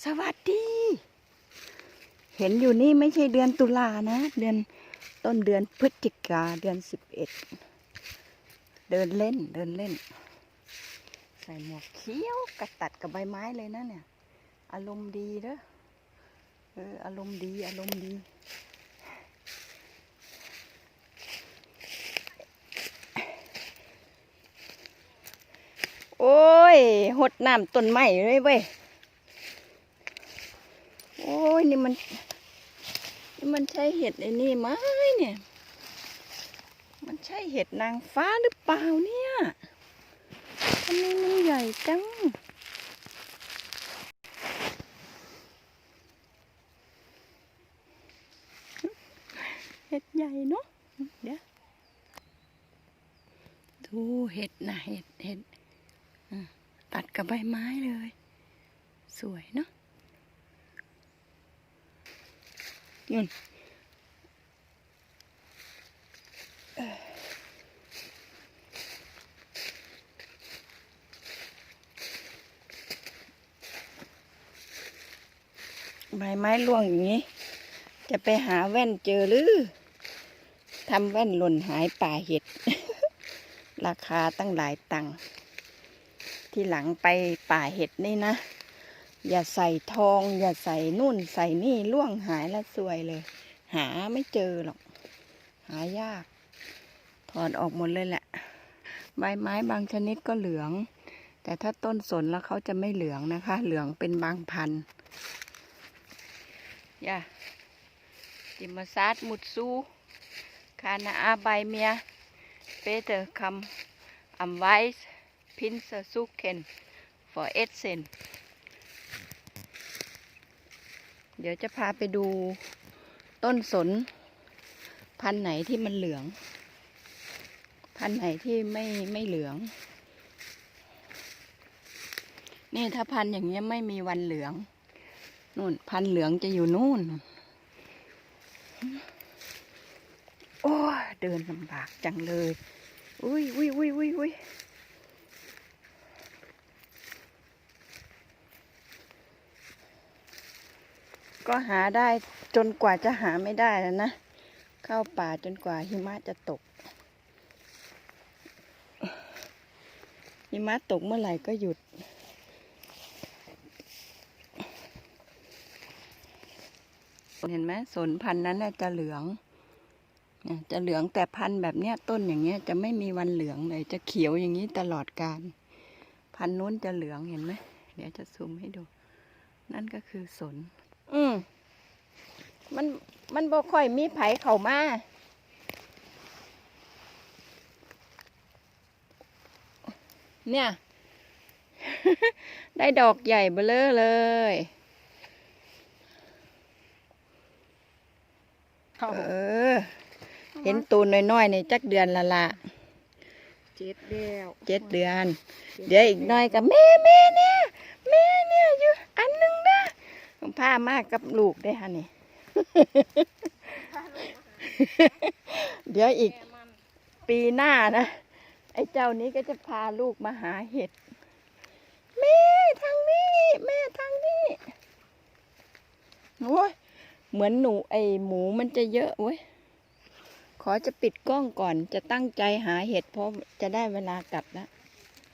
สวัสดี เห็นอยู่นี่ไม่ใช่เดือนตุลานะ เดือนต้นเดือนพฤศจิกาเดือนสิบเอ็ด เดินเล่นเดินเล่น ใส่หมวกเขียวกระตัดกับใบไม้เลยนะเนี่ย อารมณ์ดีเด้อเอออารมณ์ดีอารมณ์ดี โอ้ยหดน้ำต้นไม้เลยเว้ย โอ้ยนี่มันนี่มันใช่เห็ดไอ้นี่ไหมเนี่ย มันใช่เห็ดนางฟ้าหรือเปล่าเนี่ยทำไมมันใหญ่จังเห็ดใหญ่เนาะเดี๋ยวดูเห็ดนะเห็ดเห็ดตัดกับใบไม้เลย สวยเนาะ นู่นใบไม้ร่วงอย่างนี้ จะไปหาแว่นเจอหรือทำแว่นหล่นหายป่าเห็ด ราคาตั้งหลายตังค์ที่หลังไปป่าเห็ดนี่นะ อย่าใส่ทอง อย่าใส่นู่นใส่นี่ล่วงหายแล้วสวยเลย หาไม่เจอหรอก หายาก ถอดออกหมดเลยแหละ ใบไม้บางชนิดก็เหลือง แต่ถ้าต้นสนแล้วเขาจะไม่เหลืองนะคะ เหลืองเป็นบางพันธุ์ย่าจิมซาดมุดซูคานาอาใบเมียเปเตอร์คัมอัมไวส์พินเซอร์ซูเคน for 8เซน เดี๋ยวจะพาไปดูต้นสน พันไหนที่มันเหลือง พันไหนที่ไม่ไม่เหลือง นี่ถ้าพันอย่างเงี้ยไม่มีวันเหลืองนู่นพันเหลืองจะอยู่นู่น โอ้เดินลำบากจังเลย อุ้ยอุ้ยอุ้ยอุ้ยอุ้ย ก็หาได้จนกว่าจะหาไม่ได้แล้วนะ เข้าป่าจนกว่าหิมะจะตก หิมะตกเมื่อไหร่ก็หยุด เห็นไหมสนพันธุ์นั้นน่จะเหลืองจะเหลืองแต่พันธุ์แบบเนี้ยต้นอย่างเงี้ยจะไม่มีวันเหลืองเลย จะเขียวอย่างนี้ตลอดกาลพันธุ์นู้นจะเหลืองเห็นไหมเดี๋ยวจะซูมให้ดู นั่นก็คือสน อืมมันมันบ่ค่อยมีไผเข้ามาเนี่ย ได้ดอกใหญ่เบ้อเลอเลยเออ เห็นตูนน้อยๆในจักเดือนละละเจ็ดแล้วเจ็ดเดือน เดี๋ยวอีกหน้อยกับแม่แม่เนี่ยแม่เนี่ยอยู่อันหนึงนะ ผ้ามากกับลูกได้ฮะนี่ เดี๋ยวอีกปีหน้านะ ไอ้เจ้านี้ก็จะพาลูกมาหาเห็ด แม่ทางนี้ แม่ทางนี้โอ้ยเหมือนหนูไอหมูมันจะเยอะเว้ย ขอจะปิดกล้องก่อนจะตั้งใจหาเห็ดเพราะจะได้เวลากลับแล้ว